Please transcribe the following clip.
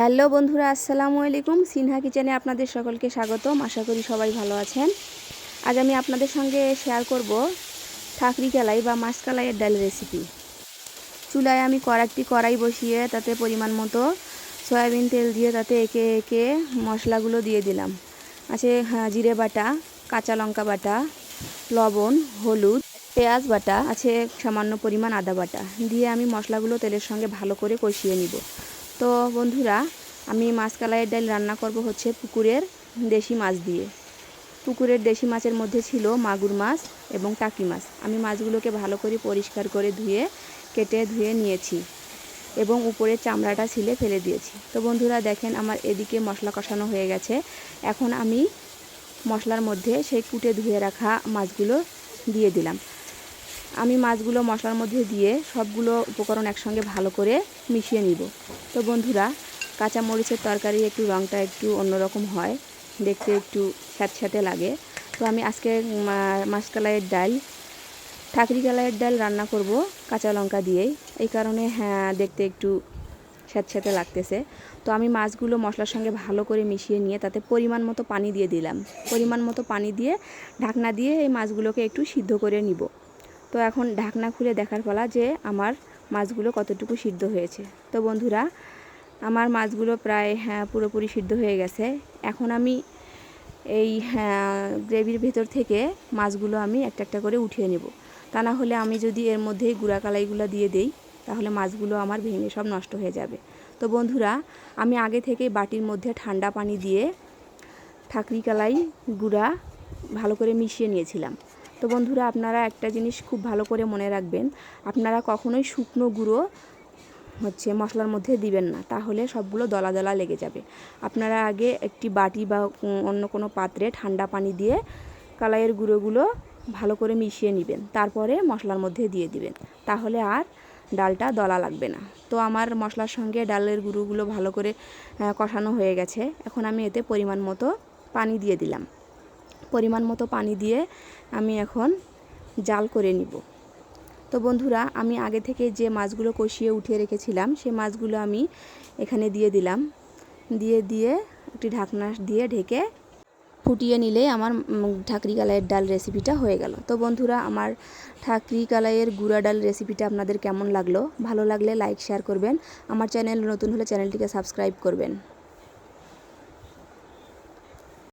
Hello বন্ধুরা আসসালামু আলাইকুম। সিনহা কিচেনে আপনাদের সকলকে স্বাগতম। আশা করি সবাই ভালো আছেন। আজ আমি আপনাদের সঙ্গে শেয়ার করব ঠাকরি কালাই বা মাছ কালাইয়ের ডাল রেসিপি চুলায় আমি কড়াইটি কড়াই বসিয়ে তাতে পরিমাণ মতো সয়াবিন তেল দিয়ে তাতে একে একে মশলাগুলো দিয়ে দিলাম। আছে হ্যাঁ, জিরে বাটা কাঁচা লঙ্কা বাটা লবণ হলুদ পেঁয়াজ বাটা আছে সামান্য পরিমাণ আদা বাটা। দিয়ে আমি মশলাগুলো তেলের সঙ্গে ভালো করে কষিয়ে নিব। তো বন্ধুরা, আমি মাছ কালাইয়ের ডাল রান্না করব হচ্ছে পুকুরের দেশি মাছ দিয়ে। পুকুরের দেশি মাছের মধ্যে ছিল মাগুর মাছ এবং টাকি মাছ। আমি মাছগুলোকে ভালো করে পরিষ্কার করে ধুয়ে, কেটে ধুয়ে নিয়েছি এবং উপরে চামড়াটা ছিলে ফেলে দিয়েছি। তো বন্ধুরা, দেখেন আমার এদিকে মশলা কষানো হয়ে গেছে। এখন আমি মশলার মধ্যে সেই কুটে ধুয়ে রাখা মাছগুলো দিয়ে দিলাম। আমি মাছগুলো মশলার মধ্যে দিয়ে সবগুলো উপকরণ একসঙ্গে ভালো করে মিশিয়ে নিব। তো বন্ধুরা কাঁচা মরিচের তরকারি একটু রঙটা একটু অন্যরকম হয়, দেখতে একটু স্যাঁতস্যাঁতে লাগে। তো আমি আজকে মা- মাছকালাইয়ের ডাল ঠাকরি কালাইয়ের ডাল রান্না করব কাঁচা লঙ্কা দিয়েই। এই কারণে হ্যাঁ দেখতে একটু স্যাঁতস্যাঁতে লাগতেছে। তো আমি মাছগুলো মশলার সঙ্গে ভালো করে মিশিয়ে নিয়ে তাতে পরিমাণ মতো পানি দিয়ে দিলাম। পরিমাণ মতো পানি দিয়ে ঢাকনা দিয়ে এই মাছগুলোকে একটু সিদ্ধ করে নিব। তো এখন ঢাকনা খুলে দেখার ফলা যে আমার মাছগুলো কতটুকু সিদ্ধ হয়েছে। তো বন্ধুরা, আমার মাছগুলো প্রায় হ্যাঁ পুরোপুরি সিদ্ধ হয়ে গেছে। এখন আমি এই হ্যাঁ গ্রেভির ভেতর থেকে মাছগুলো আমি একটা একটা করে উঠিয়ে নেব। তা না হলে আমি যদি এর মধ্যেই গুঁড়া কালাইগুলো দিয়ে দেই, তাহলে মাছগুলো আমার ভেঙে সব নষ্ট হয়ে যাবে। তো বন্ধুরা, আমি আগে থেকেই বাটির মধ্যে ঠান্ডা পানি দিয়ে ঠাকরি কালাই গুঁড়া ভালো করে মিশিয়ে নিয়েছিলাম। তো বন্ধুরা, আপনারা একটা জিনিস খুব ভালো করে মনে রাখবেন, আপনারা কখনোই শুকনো গুঁড়ো হচ্ছে মশলার মধ্যে দিবেন না, তাহলে সবগুলো দলা দলা লেগে যাবে। আপনারা আগে একটি বাটি বা অন্য কোনো পাত্রে ঠান্ডা পানি দিয়ে কালাইয়ের গুঁড়োগুলো ভালো করে মিশিয়ে নেবেন, তারপরে মশলার মধ্যে দিয়ে দিবেন, তাহলে আর ডালটা দলা লাগবে না। তো আমার মশলার সঙ্গে ডালের গুঁড়োগুলো ভালো করে কষানো হয়ে গেছে, এখন আমি এতে পরিমাণ মতো পানি দিয়ে দিলাম। পরিমাণ মতো পানি দিয়ে আমি এখন জাল করে নিব। তো বন্ধুরা, আমি আগে থেকে যে মাছগুলো কষিয়ে উঠিয়ে রেখেছিলাম, সেই মাছগুলো আমি এখানে দিয়ে দিলাম। দিয়ে দিয়ে একটি ঢাকনা দিয়ে ঢেকে ফুটিয়ে নিলেই আমার ঠাকরি কালাইয়ের ডাল রেসিপিটা হয়ে গেল। তো বন্ধুরা, আমার ঠাকরি কালাইয়ের গুঁড়া ডাল রেসিপিটা আপনাদের কেমন লাগল? ভালো লাগলে লাইক, শেয়ার করবেন। আমার চ্যানেল নতুন হলে চ্যানেলটিকে সাবস্ক্রাইব করবেন।